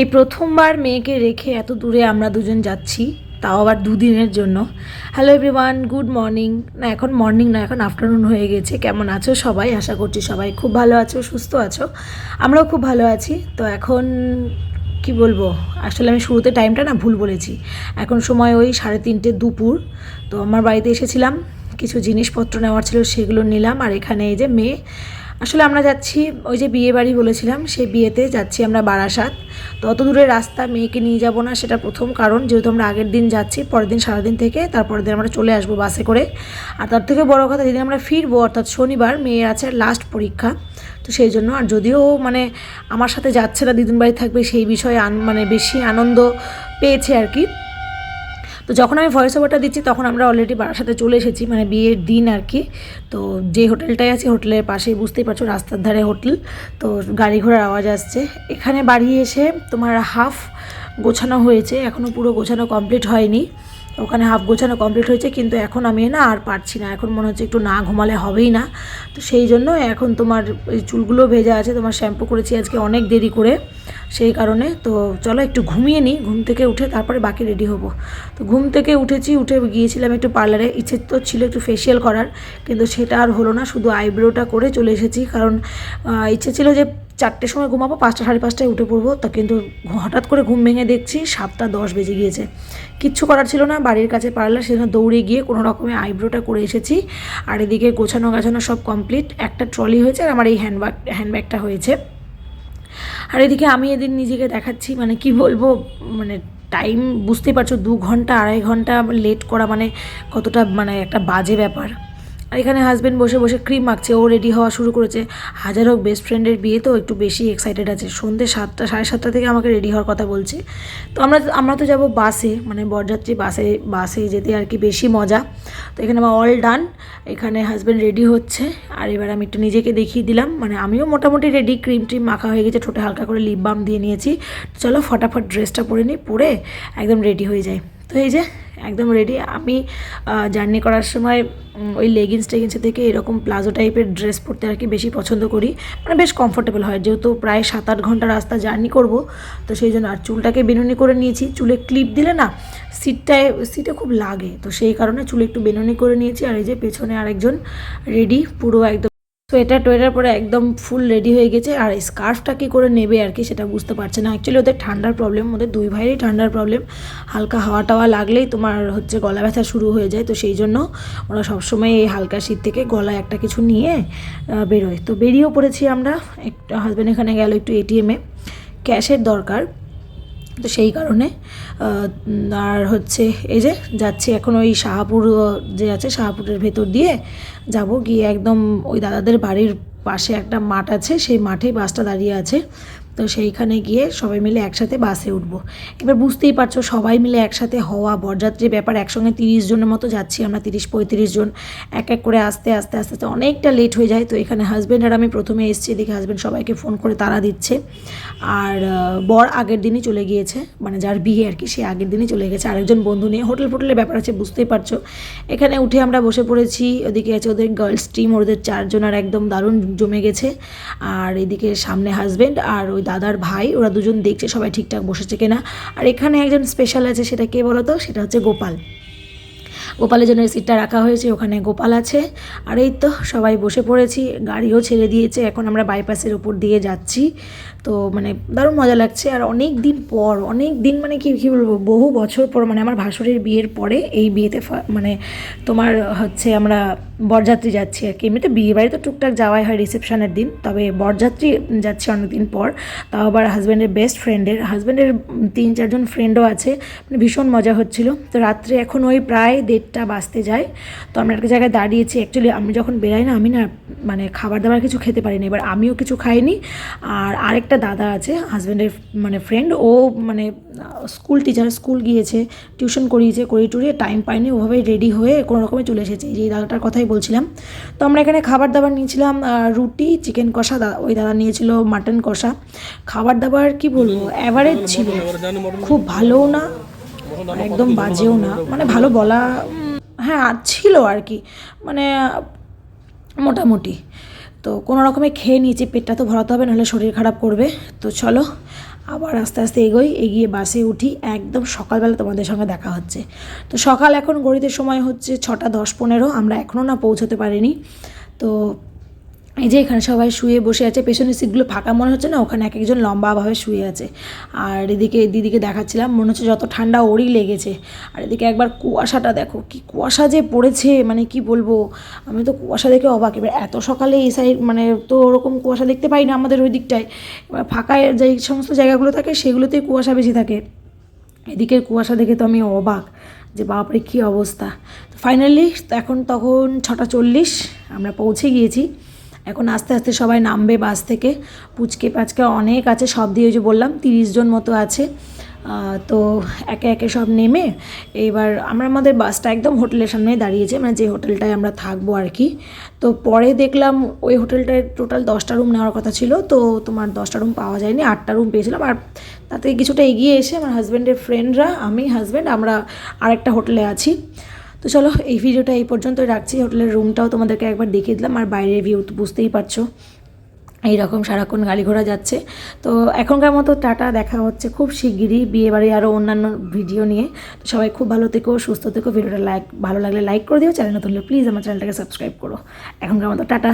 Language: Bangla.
এই প্রথমবার মেয়েকে রেখে এত দূরে আমরা দুজন যাচ্ছি, তাও আবার দুদিনের জন্য। হ্যালো এভরিওয়ান গুড মর্নিং না, এখন মর্নিং না, এখন আফটারনুন হয়ে গেছে। কেমন আছো সবাই? আশা করছি সবাই খুব ভালো আছো, সুস্থ আছো। আমরাও খুব ভালো আছি। তো এখন কি বলব? আসলে আমি শুরুতে টাইমটা না ভুল বলেছি। এখন সময় ওই সাড়ে তিনটে দুপুর। তো আমার বাড়িতে এসেছিলাম। কিছু জিনিসপত্র নেওয়ার ছিল, সেগুলো নিলাম। আর এখানে এই যে মেয়ে আসলে আমরা যাচ্ছি, ওই যে বিয়ে বাড়ি বলেছিলাম, সেই বিয়েতে যাচ্ছি আমরা বারাসাত। তো অত দূরের রাস্তা মেয়েকে নিয়ে যাব না, সেটা প্রথম কারণ। যেহেতু আমরা আগের দিন যাচ্ছি, পরের দিন সারাদিন থেকে, তারপরের দিন আমরা চলে আসব বাসে করে। আর তার থেকে বড় কথা, যেদিন আমরা ফিরবো, অর্থাৎ শনিবার, মেয়ের আছে লাস্ট পরীক্ষা। তো সেই জন্য, আর যদিও মানে আমার সাথে যাচ্ছে না, দিদুন বাড়ি থাকবে, সেই বিষয়ে মানে বেশি আনন্দ পেয়েছে আর কি। তো যখন আমি ভয়েস ওভারটা দিচ্ছি, তখন আমরা অলরেডি বারাসাতে চলে এসেছি মানে বিয়ের দিন আর কি। তো যে হোটেলটাই আছে, হোটেলের পাশেই, বুঝতেই পারছ, রাস্তার ধারে হোটেল। তো গাড়ি ঘোড়ার আওয়াজ আসছে। এখানে বাড়ি এসে তোমার হাফ গোছানো হয়েছে এখনও পুরো গোছানো কমপ্লিট হয়নি। ওখানে হাফ গোছানো কমপ্লিট হয়েছে, কিন্তু এখন আমি না আর পারছি না। এখন মনে হচ্ছে একটু না ঘুমালে হবেই না। তো সেই জন্য এখন তোমার এই চুলগুলো ভেজা আছে, তোমার শ্যাম্পু করেছি আজকে অনেক দেরি করে, সেই কারণে। তো চলো একটু ঘুমিয়ে নিই, ঘুম থেকে উঠে তারপরে বাকি রেডি হব। তো ঘুম থেকে উঠেছি, উঠে গিয়েছিলাম একটু পার্লারে ইচ্ছে তো ছিল একটু ফেসিয়াল করার, কিন্তু সেটা আর হলো না, শুধু আইব্রোটা করে চলে এসেছি। কারণ ইচ্ছে ছিল যে চারটের সময় ঘুমাবো, পাঁচটা, সাড়ে পাঁচটায় উঠে পড়ব। তা কিন্তু হঠাৎ করে ঘুম ভেঙে দেখছি সাতটা দশ বেজে গিয়েছে। কিচ্ছু করার ছিল না, বাড়ির কাছে পার্লার সেজন্য দৌড়ে গিয়ে কোনো রকমে আইব্রোটা করে এসেছি। আর এদিকে গোছানো গাছানো সব কমপ্লিট একটা ট্রলি হয়েছে আর আমার এই হ্যান্ডব্যাগ হ্যান্ডব্যাগটা হয়েছে। আর এদিকে আমি এদিন নিজেকে দেখাচ্ছি মানে কি বলব মানে টাইম বুঝতেই পারছ, দু ঘণ্টা, আড়াই ঘণ্টা লেট করা মানে কতটা মানে একটা বাজে ব্যাপার। আর এখানে হাজব্যান্ড বসে বসে ক্রিম মাখছে, ও রেডি হওয়া শুরু করেছে। হাজার হোক বেস্ট ফ্রেন্ডের বিয়ে তো একটু বেশি এক্সাইটেড আছে। সন্ধ্যে সাতটা, সাড়ে সাতটা থেকে আমাকে রেডি হওয়ার কথা বলছে। তো আমরা আমরা তো যাব বাসে মানে বরযাত্রী বাসে বাসে যেতে আর কি বেশি মজা। তো এখানে আমার অল ডান এখানে হাজব্যান্ড রেডি হচ্ছে। আর এবার আমি একটু নিজেকে দেখিয়ে দিলাম। মানে আমিও মোটামুটি রেডি ক্রিম ট্রিম মাখা হয়ে গেছে, ঠোঁটে হালকা করে লিপ বাম দিয়ে নিয়েছি। চলো ফটাফট ড্রেসটা পরে নিই, পরে একদম রেডি হয়ে যায় তো এই যে একদম রেডি আমি জার্নি করার সময় ওই লেগিংস টেগিংস থেকে এরকম প্লাজো টাইপের ড্রেস পরতে আর কি বেশি পছন্দ করি। মানে বেশ কমফোর্টেবল হয়। যেহেতু প্রায় সাত আট ঘণ্টা রাস্তা জার্নি করব, তো সেই জন্য আর চুলটাকে বেনুনি করে নিয়েছি। চুলে ক্লিপ দিলে না সিটটায় সিটে খুব লাগে। তো সেই কারণে চুলে একটু বেনুনি করে নিয়েছি। আর এই যে পেছনে আরেকজন রেডি পুরো একদম সোয়েটার টোয়েটার পরে একদম ফুল রেডি হয়ে গেছে আর স্কার্ফটা কী করে নেবে আর কি সেটা বুঝতে পারছে না। অ্যাকচুয়ালি ওদের ঠান্ডার প্রবলেম ওদের দুই ভাইয়েরই ঠান্ডার প্রবলেম হালকা হাওয়া টাওয়া লাগলেই তোমার হচ্ছে গলা ব্যথা শুরু হয়ে যায়, তো সেই জন্য ওরা সবসময় এই হালকা শীত থেকে গলায় একটা কিছু নিয়ে বেরোয়। তো বেরিয়েও পড়েছি আমরা, একটা হাজব্যান্ড এখানে গেল একটু এটিএমে ক্যাশের দরকার। তো সেই কারণে আর হচ্ছে এই যে যাচ্ছি এখন ওই শাহাপুর যে আছে শাহাপুরের ভেতর দিয়ে যাব। গিয়ে একদম ওই দাদাদের বাড়ির পাশে একটা মাঠ আছে, সেই মাঠেই বাসটা দাঁড়িয়ে আছে। তো সেইখানে গিয়ে সবাই মিলে একসাথে বাসে উঠবো। এবার বুঝতেই পারছ, সবাই মিলে একসাথে হওয়া বরযাত্রীর ব্যাপার, একসঙ্গে তিরিশ জনের মতো যাচ্ছি আমরা, তিরিশ, পঁয়ত্রিশ জন। এক এক করে আস্তে আস্তে আস্তে আস্তে অনেকটা লেট হয়ে যায়। তো এখানে হাজব্যান্ড আর আমি প্রথমে এসেছি দেখি হাজব্যান্ড সবাইকে ফোন করে তারা দিচ্ছে। আর বর আগের দিনই চলে গিয়েছে মানে যার বিয়ে আর কি, সে আগের দিনই চলে গেছে। আরেকজন বন্ধু নিয়ে হোটেল ফোটেলের ব্যাপার আছে, বুঝতেই পারছ। এখানে উঠে আমরা বসে পড়েছি, ওদিকে আছে ওদের গার্লস টিম ওদের চারজন আর একদম দারুণ জমে গেছে। আর এদিকে সামনে হাজব্যান্ড আর ওই দাদার ভাই, ওরা দুজন দেখছে সবাই ঠিকঠাক বসেছে কিনা। আর এখানে একজন স্পেশাল আছে, সেটা কে বলো তো সেটা হচ্ছে গোপাল। গোপালের জন্য সিটটা রাখা হয়েছে, ওখানে গোপাল আছে। আর এই তো সবাই বসে পড়েছি, গাড়িও ছেড়ে দিয়েছে, এখন আমরা বাইপাসের উপর দিয়ে যাচ্ছি। তো মানে দারুণ মজা লাগছে। আর অনেক দিন পর, অনেক দিন মানে কি, কী বলব, বহু বছর পর মানে আমার ভাসুরের বিয়ের পরে এই বিয়েতে মানে তোমার হচ্ছে আমরা বরযাত্রী যাচ্ছি আর কি। এমনিতে বিয়ে বাড়ি তো টুকটাক যাওয়াই হয় রিসেপশনের দিন, তবে বরযাত্রী যাচ্ছে অনেকদিন পর। তাও আবার হাজব্যান্ডের বেস্ট ফ্রেন্ডের হাজব্যান্ডের তিন, চারজন ফ্রেন্ডও আছে। মানে ভীষণ মজা হচ্ছিল। তো রাত্রে এখন ওই প্রায় দেড়টা বাজতে যায়। তো আমরা একটা জায়গায় দাঁড়িয়েছি। অ্যাকচুয়ালি আমি যখন বেরাই না, আমি না মানে খাবার দাবার কিছু খেতে পারিনি। এবার আমিও কিছু খাইনি। আর আরেকটা দাদা আছে হাজব্যান্ডের মানে ফ্রেন্ড ও মানে স্কুল টিচার স্কুল গিয়েছে টিউশন করিয়েছে, করিয়ে টুরিয়ে টাইম পায়নি ওভাবে রেডি হয়ে কোনো রকমে চলে এসেছে। এই দাদাটার কথাই বলছিলাম। তো আমরা এখানে খাবার দাবার নিয়েছিলাম রুটি চিকেন কষা ওই দাদা নিয়েছিল মাটন কষা। খাবার দাবার কি বলব? অ্যাভারেজ ছিল। খুব ভালোও না একদম বাজেও না। মানে ভালো বলা হ্যাঁ ছিল আর কি। মানে মোটামুটি। তো কোনো রকমে খেয়ে নিয়েছি, পেটটা তো ভরাতে হবে, নাহলে শরীর খারাপ করবে। তো চলো, আবার আস্তে আস্তে এগোই, এগিয়ে বাসে উঠি। একদম সকালবেলা তোমাদের সঙ্গে দেখা হচ্ছে। তো সকাল এখন গড়িতে সময় হচ্ছে ছটা দশ পনেরো, আমরা এখনও না পৌঁছতে পারিনি। তো এই যে এখানে সবাই শুয়ে বসে আছে, পেছনের সিটগুলো ফাঁকা মনে হচ্ছে না, ওখানে এক একজন লম্বাভাবে শুয়ে আছে। আর এদিকে দিদিকে দেখাচ্ছিলাম, মনে হচ্ছে যত ঠান্ডা ওরই লেগেছে। আর এদিকে একবার কুয়াশাটা দেখো, কি কুয়াশা যে পড়েছে মানে কি বলব? আমি তো কুয়াশা দেখে অবাক। এবার এত সকালে এই সাইড মানে তো ওরকম কুয়াশা দেখতে পাই না আমাদের ওই দিকটায়। এবার ফাঁকা যে সমস্ত জায়গাগুলো থাকে সেগুলোতেই কুয়াশা বেশি থাকে। এদিকের কুয়াশা দেখে তো আমি অবাক যে বাপরে কী অবস্থা। ফাইনালি এখন তখন ছটা চল্লিশ, আমরা পৌঁছে গিয়েছি। এখন আস্তে আস্তে সবাই নামবে বাস থেকে। পুচকে পাচকে অনেক আছে, সব দিয়ে ওই যে বললাম, তিরিশ জন মতো আছে। তো একে একে সব নেমে এবার আমরা আমাদের বাসটা একদম হোটেলের সামনে দাঁড়িয়েছে মানে যে হোটেলটায় আমরা থাকব আর কি। তো পরে দেখলাম ওই হোটেলটায় টোটাল দশটা রুম নেওয়ার কথা ছিল, তো তোমার দশটা রুম পাওয়া যায়নি, আটটা রুম পেয়েছিলাম। আর তাতে কিছুটা এগিয়ে এসে আমার হাজব্যান্ডের ফ্রেন্ডরা আমি হাজব্যান্ড আমরা আরেকটা হোটেলে আছি। তো চলো, এই ভিডিওটা এই পর্যন্তই রাখছি। হোটেলের রুমটাও তোমাদেরকে একবার দেখিয়ে দিলাম, আর বাইরের ভিউ তো বুঝতেই পারছ। এইরকম সারাক্ষণ গাড়ি ঘোড়া যাচ্ছে। তো এখনকার মতো টাটা, দেখা হচ্ছে খুব শিগগিরই। বিয়েবাড়ি আরও অন্যান্য ভিডিও নিয়ে। তো সবাই খুব ভালো থেকো, সুস্থ থেকো। ভিডিওটা লাইক ভালো লাগলে লাইক করে দিও। চ্যানেল নতুন প্লিজ আমার চ্যানেলটাকে সাবস্ক্রাইব করো। এখনকার মতো টাটা।